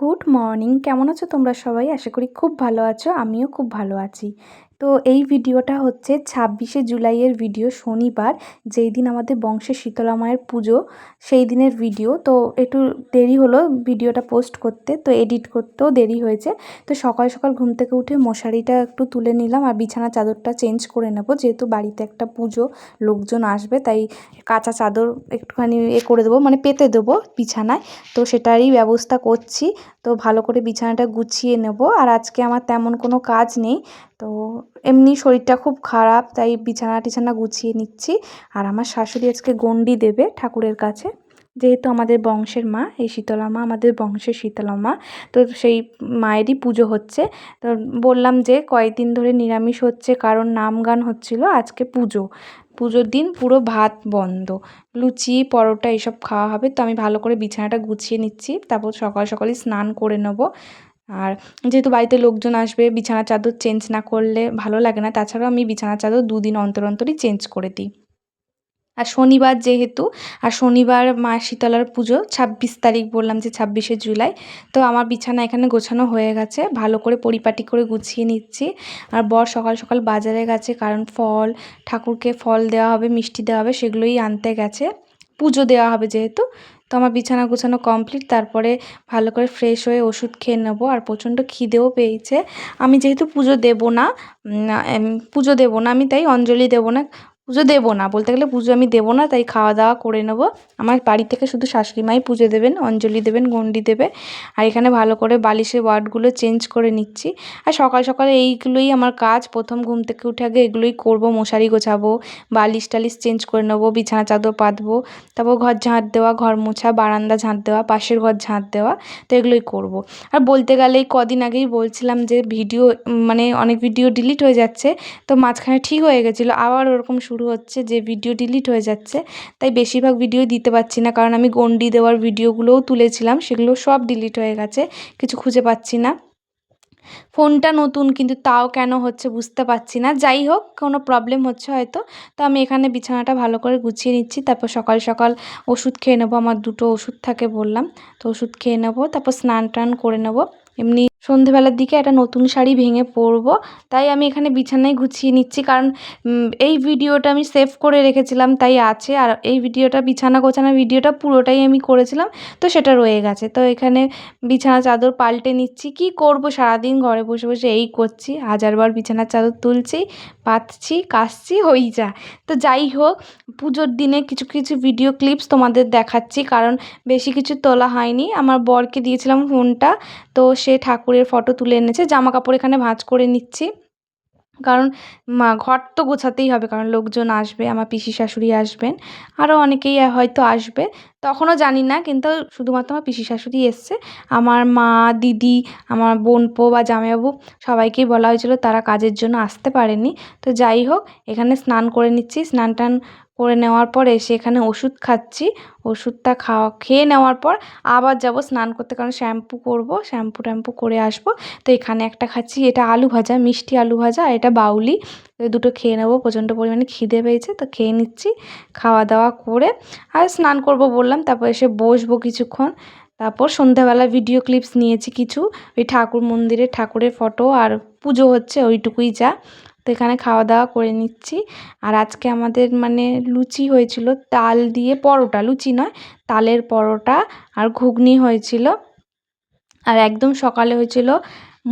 Good morning. কেমন আছো তোমরা সবাই? আশা করি খুব ভালো আছো। আমিও খুব ভালো আছি। তো এই ভিডিওটা হচ্ছে ছাব্বিশে জুলাইয়ের ভিডিও শনিবার, যেই দিন আমাদের বংশে শীতলা মায়ের পুজো, সেই দিনের ভিডিও। তো একটু দেরি হলো ভিডিওটা পোস্ট করতে, তো এডিট করতেও দেরি হয়েছে। তো সকাল সকাল ঘুম থেকে উঠে মশারিটা একটু তুলে নিলাম আর বিছানা চাদরটা চেঞ্জ করে নেব, যেহেতু বাড়িতে একটা পুজো লোকজন আসবে, তাই কাঁচা চাদর একটুখানি এ করে দেবো মানে পেতে দেবো বিছানায়। তো সেটারই ব্যবস্থা করছি, তো ভালো করে বিছানাটা গুছিয়ে নেব। আর আজকে আমার তেমন কোনো কাজ নেই, তো এমনি শরীরটা খুব খারাপ, তাই বিছানা টিছানা গুছিয়ে নিচ্ছি। আর আমার শাশুড়ি আজকে গন্ডি দেবে ঠাকুরের কাছে। যেহেতু আমাদের বংশের মা, এই শীতলা মা আমাদের বংশের শীতলা মা, তো সেই মায়েরই পুজো হচ্ছে। তো বললাম যে কয়েকদিন ধরে নিরামিষ হচ্ছে, কারণ নাম গান হচ্ছিল আজকে পুজো। পুজোর দিন পুরো ভাত বন্ধ। লুচি, পরোটা এসব খাওয়া হবে, তো আমি ভালো করে বিছানাটা গুছিয়ে নিচ্ছি। তারপর সকাল সকালই স্নান করে নেব। আর যেহেতু বাড়িতে লোকজন আসবে, বিছানা চাদর চেঞ্জ না করলে ভালো লাগে না। তাছাড়াও আমি বিছানা চাদর দুদিন অন্তর অন্তরই চেঞ্জ করে দিই। আর শনিবার যেহেতু, আর শনিবার মা শীতলার পুজো, ছাব্বিশ তারিখ বললাম যে ছাব্বিশে জুলাই। তো আমার বিছানা এখানে গোছানো হয়ে গেছে। ভালো করে পরিপাটি করে গুছিয়ে নিচ্ছি। আর বর সকাল সকাল বাজারে গেছে, কারণ ফল, ঠাকুরকে ফল দেওয়া হবে, মিষ্টি দেওয়া হবে, সেগুলোই আনতে গেছে। পুজো দেওয়া হবে যেহেতু। আমার বিছানা গুছানো কমপ্লিট তারপরে ভালো করে ফ্রেশ হয়ে ওষুধ খেয়ে নেব। আর প্রচণ্ড খিদেও পেয়েছে। আমি যেহেতু পুজো দেবো না পুজো দেবো না, আমি তাই অঞ্জলি দেবো না। পুজো দেবো না। বলতে গেলে পুজো আমি দেবো না, তাই খাওয়া দাওয়া করে নেব। আমার বাড়ি থেকে শুধু শাশুড়ি মাই পুজো দেবেন, অঞ্জলি দেবেন গণ্ডি দেবে। আর এখানে ভালো করে বালিশের ওয়ার্ডগুলো চেঞ্জ করে নিচ্ছি। আর সকাল সকালে এইগুলোই আমার কাজ। প্রথম ঘুম থেকে উঠে আগে এগুলোই করব, মশারি গোছাবো, বালিশ টালিশ চেঞ্জ করে নেব, বিছানা চাদর পাতবো, তারপর ঘর ঝাঁট দেওয়া, ঘর মোছা, বারান্দা ঝাঁট দেওয়া, পাশের ঘর ঝাঁট দেওয়া, তো এগুলোই করব। আর বলতে গেলে কদিন আগেই বলছিলাম যে ভিডিও মানে অনেক ভিডিও ডিলিট হয়ে যাচ্ছে, তো মাঝখানে ঠিক হয়ে গেছিল, আবার ওরকম শুরু হচ্ছে যে ভিডিও ডিলিট হয়ে যাচ্ছে, তাই বেশিরভাগ ভিডিও দিতে পারছি না। কারণ আমি গন্ডি দেওয়ার ভিডিওগুলোও তুলেছিলাম, সেগুলো সব ডিলিট হয়ে গেছে, কিছু খুঁজে পাচ্ছি না। ফোনটা নতুন, কিন্তু তাও কেন হচ্ছে বুঝতে পারছি না। যাই হোক, কোনো প্রবলেম হচ্ছে হয়তো, তো আমি এখানে বিছানাটা ভালো করে গুছিয়ে নিচ্ছি, তারপর সকাল সকাল ওষুধ খেয়ে নেব। আমার দুটো ওষুধ থাকে বললাম, তো ওষুধ খেয়ে নেব, তারপর স্নান টান করে নেব। এমনি সন্ধেবেলার দিকে একটা নতুন শাড়ি ভেঙে পরবো। তাই আমি এখানে বিছানায় গুছিয়ে নিচ্ছি। কারণ এই ভিডিওটা আমি সেভ করে রেখেছিলাম, তাই আছে। আর এই ভিডিওটা, বিছানা গোছানো ভিডিওটা পুরোটাই আমি করেছিলাম, তো সেটা রয়ে গেছে। তো এখানে বিছানা চাদর পাল্টে নিচ্ছি। কি করব? সারাদিন ঘরে বসে বসে এই করছি। হাজারবার বিছানার চাদর তুলছি পাতছি কাশছি হই যা। তো যাই হোক, পুজোর দিনে কিছু কিছু ভিডিও ক্লিপস তোমাদের দেখাচ্ছি। কারণ, বেশি কিছু তোলা হয়নি। আমার বরকে দিয়েছিলাম ফোনটা, তো সে ঠাকুরের ফটো তুলে এনেছে জামা কাপড় এখানে ভাঁজ করে নিচ্ছি। কারণ ঘর তো গোছাতেই হবে, কারণ লোকজন আসবে, আমার পিসি শাশুড়ি আসবেন আরও অনেকেই হয়তো আসবে। তখনও জানি না, কিন্তু শুধুমাত্র আমার পিসি শাশুড়ি এসছে। আমার মা, দিদি, আমার বোনপো বা জামাইবাবু সবাইকেই বলা হয়েছিল তারা কাজের জন্য আসতে পারেনি। তো যাই হোক, এখানে স্নান করে নিচ্ছি। স্নান টান করে নেওয়ার পর এসে এখানে ওষুধ খাচ্ছি। ওষুধটা খাওয়া, খেয়ে নেওয়ার পর আবার যাব স্নান করতে, কারণ শ্যাম্পু করব, শ্যাম্পু ট্যাম্পু করে আসব। তো এখানে একটা খাচ্ছি, এটা আলু ভাজা, মিষ্টি আলু ভাজা আর এটা বাউলি। দুটো খেয়ে নেব, প্রচণ্ড পরিমাণে খিদে পেয়েছে, তো খেয়ে নিচ্ছি খাওয়া দাওয়া করে আর স্নান করব বললাম, তারপর এসে বসবো কিছুক্ষণ, তারপর সন্ধ্যাবেলা ভিডিও ক্লিপস নিয়েছি কিছু, ওই ঠাকুর মন্দিরে ঠাকুরের ফটো আর পুজো হচ্ছে, ওইটুকুই যা, তো এখানে খাওয়া দাওয়া করে নিচ্ছি, আর আজকে আমাদের মানে লুচি হয়েছিল, তাল দিয়ে পরোটা, লুচি নয়, তালের পরোটা আর ঘুগনি হয়েছিল, আর একদম সকালে হয়েছিল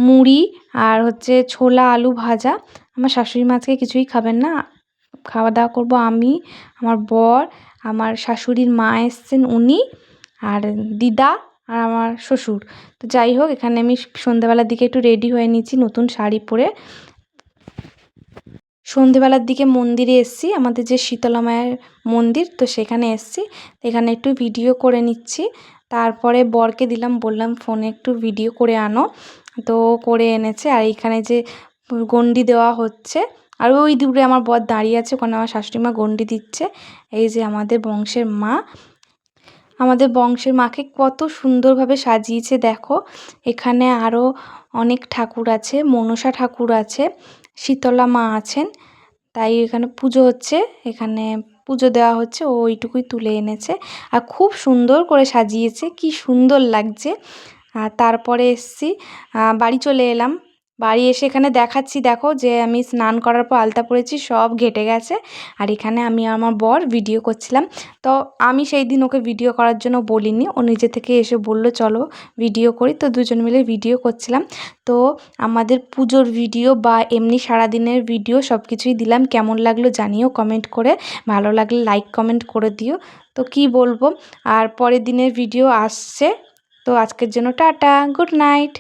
মুড়ি আর হচ্ছে ছোলা আলু ভাজা আমার শাশুড়ি মা আজকে কিছুই খাবেন না। খাওয়া দাওয়া করব আমি, আমার বর, আমার শাশুড়ির মা এসছেন উনি, আর দিদা, আর আমার শ্বশুর। তো যাই হোক, এখানে আমি সন্ধ্যেবেলার দিকে একটু রেডি হয়ে নিচ্ছি নতুন শাড়ি পরে। সন্ধেবেলার দিকে মন্দিরে এসছি, আমাদের যে শীতলা মায়ের মন্দির, তো সেখানে এসছি। এখানে একটু ভিডিও করে নিচ্ছি। তারপরে বরকে দিলাম, বললাম, ফোনে একটু ভিডিও করে আনো। তো করে এনেছে, আর এইখানে যে গণ্ডি দেওয়া হচ্ছে। আর ওই দূরে আমার বর দাঁড়িয়ে আছে, ওখানে আমার শাশুড়ি মা গণ্ডি দিচ্ছে। এই যে আমাদের বংশের মা। আমাদের বংশের মাকে কত সুন্দরভাবে সাজিয়েছে, দেখো। এখানে আরও অনেক ঠাকুর আছে, মনসা ঠাকুর আছে, শীতলা মা আছেন। তাই এখানে পুজো হচ্ছে, এখানে পুজো দেওয়া হচ্ছে, ও ওইটুকুই তুলে এনেছে। আর খুব সুন্দর করে সাজিয়েছে, কি সুন্দর লাগছে। আর তারপরে এসছি বাড়ি চলে এলাম। বাড়ি এসে এখানে দেখাচ্ছি, দেখো যে আমি স্নান করার পর আলতা পরেছি, সব ঘেটে গেছে। আর এখানে আমি আমার বর ভিডিও করছিলাম। তো আমি সেই দিন ওকে ভিডিও করার জন্য বলিনি, ও নিজে থেকে এসে বলল, চলো ভিডিও করি। তো দুজন মিলে ভিডিও করছিলাম। তো আমাদের পুজোর ভিডিও বা এমনি সারাদিনের ভিডিও সব কিছুই দিলাম। কেমন লাগল জানিও কমেন্ট করে। ভালো লাগলে লাইক কমেন্ট করে দিও। তো কি বলব? আর পরের দিনের ভিডিও আসছে। তো আজকের জন্য টাটা গুড নাইট